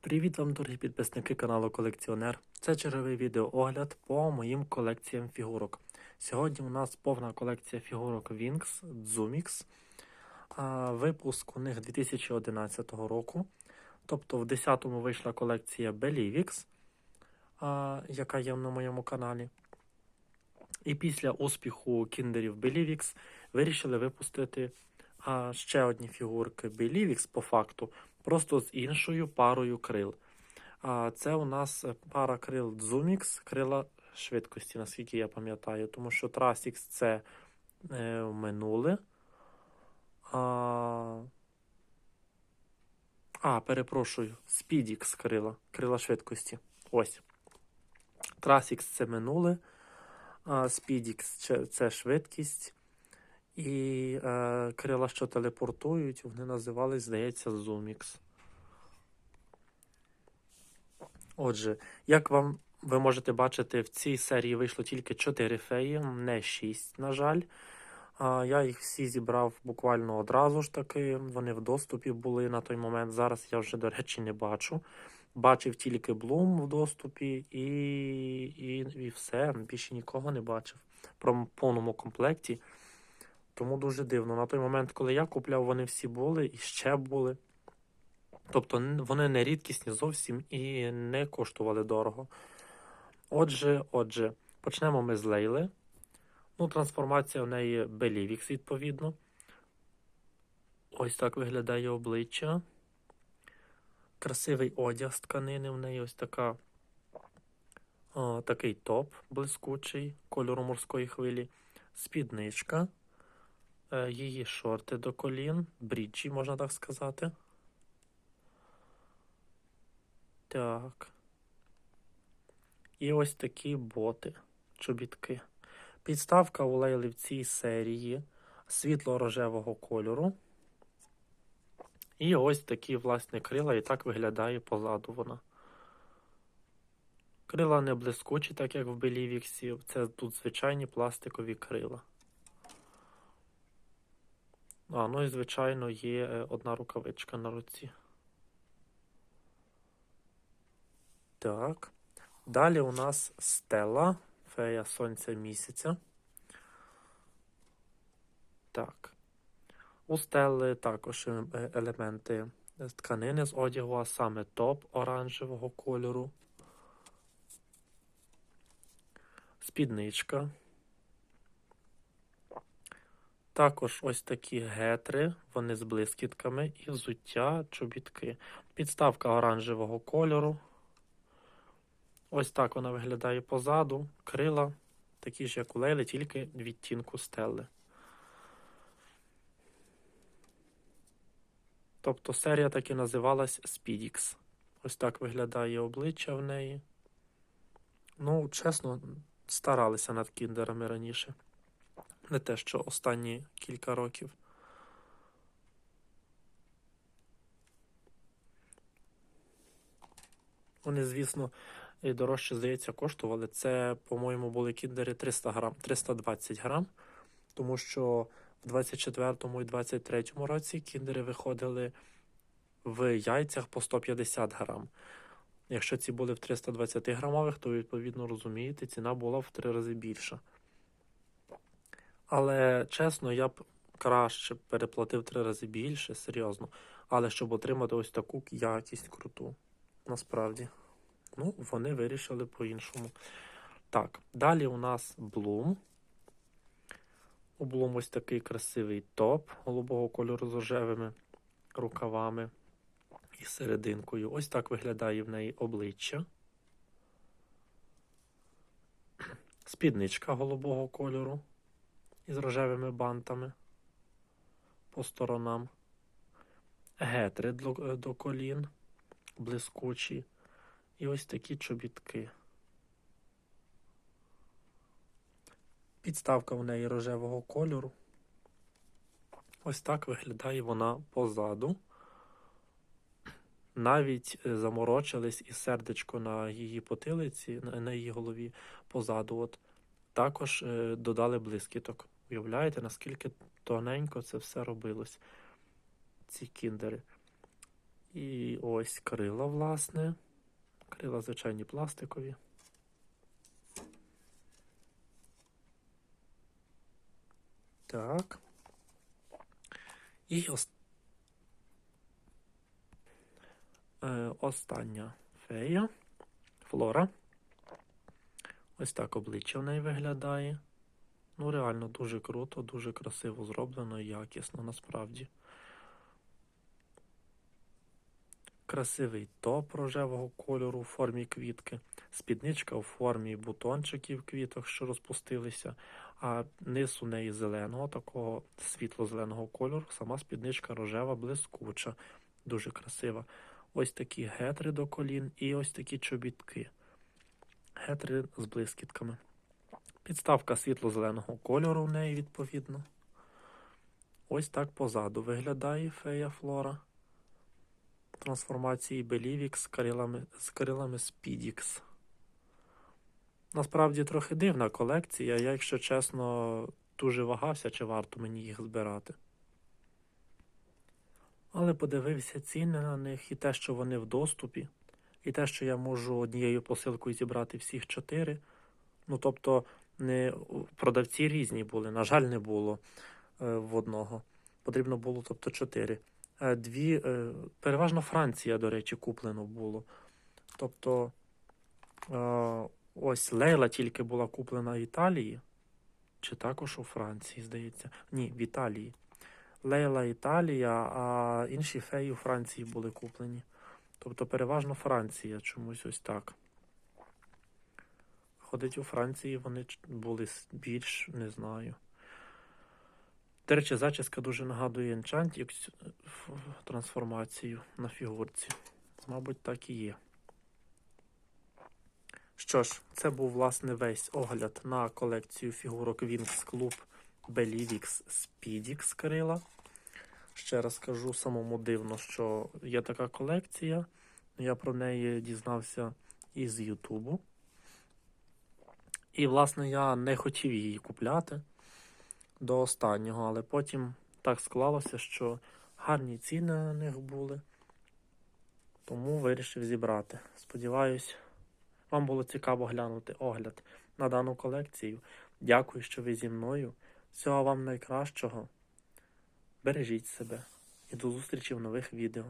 Привіт вам, дорогі підписники каналу Колекціонер. Це черговий відеоогляд по моїм колекціям фігурок. Сьогодні у нас повна колекція фігурок Wings Zumix. А, Випуск у них 2011 року. Тобто в 10-му вийшла колекція Belivix, яка є на моєму каналі. І після успіху кіндерів Belivix вирішили випустити ще одні фігурки Belivix по факту, просто з іншою парою крил. А це у нас е, пара крил Zumix, крила швидкості, наскільки я пам'ятаю, тому що Trasix це е, минуле. А, а, перепрошую, Speedix крила, крила швидкості. Ось. Trasix це минуле, а Speedix це, це швидкість. І е, крила, що телепортують, вони називались, здається, Zumix. Отже, як вам ви можете бачити, в цій серії вийшло тільки 4 феї, не 6, на жаль. А, я їх всі зібрав буквально одразу ж таки. Вони в доступі були на той момент. Зараз я вже, до речі, не бачу. Бачив тільки Bloom в доступі і, і, і все. Більше нікого не бачив. Про повному комплекті. Тому дуже дивно. На той момент, коли я купляв, вони всі були і ще були. Тобто вони не рідкісні зовсім і не коштували дорого. Отже, отже, почнемо ми з Лейли. Ну, трансформація в неї Белівікс, відповідно. Ось так виглядає обличчя. Красивий одяг з тканини. В неї ось така, о, такий топ блискучий кольору морської хвилі. Спідничка. Е, Її шорти до колін, бріджі, можна так сказати. Так. І ось такі боти, чобітки. Підставка у Лейли в цій серії світло-рожевого кольору. І ось такі, власне, крила, і так виглядає позаду вона. Крила не блискучі, так як в Белівіксі. Це тут звичайні пластикові крила. А, ну і, звичайно, є е, одна рукавичка на руці. Так. Далі у нас стела, фея сонця місяця. Так. У стели також е, елементи тканини з одягу, а саме топ оранжевого кольору. Спідничка. Також ось такі гетри, вони з блискітками і взуття, чобітки. Підставка оранжевого кольору. Ось так вона виглядає позаду. Крила, такі ж, як у Лейли, тільки відтінку стели. Тобто серія так і називалась Speedix. Ось так виглядає обличчя в неї. Ну, чесно, старалися над кіндерами раніше. Не те, що останні кілька років. Вони, звісно, і дорожче, здається, коштували. Це, по-моєму, були кіндери 300 грам, 320 грам, тому що в 24-му і 23-му році кіндери виходили в яйцях по 150 грам. Якщо ці були в 320 грамових, то відповідно розумієте, ціна була в три рази більша. Але чесно, я б краще переплатив три рази більше, серйозно. Але щоб отримати ось таку якість круту. Насправді. Ну, вони вирішили по-іншому. Так, далі у нас Bloom. У Bloom ось такий красивий топ голубого кольору з рожевими рукавами і серединкою. Ось так виглядає в неї обличчя. Спідничка голубого кольору із рожевими бантами по сторонам. Гетри до, до колін, блискучі. І ось такі чобітки. Підставка в неї рожевого кольору. Ось так виглядає вона позаду. Навіть е, заморочились і сердечко на її потилиці, на, її голові позаду. От також е, додали блискіток. Уявляєте, наскільки тоненько це все робилось, ці кіндери. І ось крила, власне. Крила звичайні пластикові. Так. І ос... е, остання фея. Флора. Ось так обличчя в неї виглядає. Ну, реально дуже круто, дуже красиво зроблено якісно насправді. Красивий топ рожевого кольору у формі квітки, спідничка у формі бутончиків квіток, що розпустилися, а низ у неї зеленого, такого світло-зеленого кольору, сама спідничка рожева, блискуча, дуже красива. Ось такі гетри до колін і ось такі чобітки. Гетри з блискітками. Підставка світло-зеленого кольору в неї, відповідно. Ось так позаду виглядає фея Флора. Трансформації Белівікс з крилами, з крилами Спідікс. Насправді трохи дивна колекція. Я, якщо чесно, дуже вагався, чи варто мені їх збирати. Але подивився ціни на них і те, що вони в доступі, і те, що я можу однією посилкою зібрати всіх чотири. Ну, тобто, не продавці різні були. На жаль, не було е, в одного. Потрібно було, тобто, чотири. Е, Дві, е, переважно Франція, до речі, куплено було. Тобто, ось Лейла тільки була куплена в Італії, чи також у Франції, здається. Ні, в Італії. Лейла Італія, а інші феї у Франції були куплені. Тобто, переважно Франція чомусь ось так. Ходить у Франції, вони були більш, не знаю. До речі, зачіска дуже нагадує в трансформацію на фігурці. Мабуть, так і є. Що ж, це був власне весь огляд на колекцію фігурок Wings Club Belivix Speedix Крила. Ще раз кажу, самому дивно, що є така колекція. Я про неї дізнався із Ютубу. І, власне, я не хотів її купляти до останнього, але потім так склалося, що гарні ціни на них були. Тому вирішив зібрати. Сподіваюсь, вам було цікаво глянути огляд на дану колекцію. Дякую, що ви зі мною. Всього вам найкращого. Бережіть себе і до зустрічі в нових відео.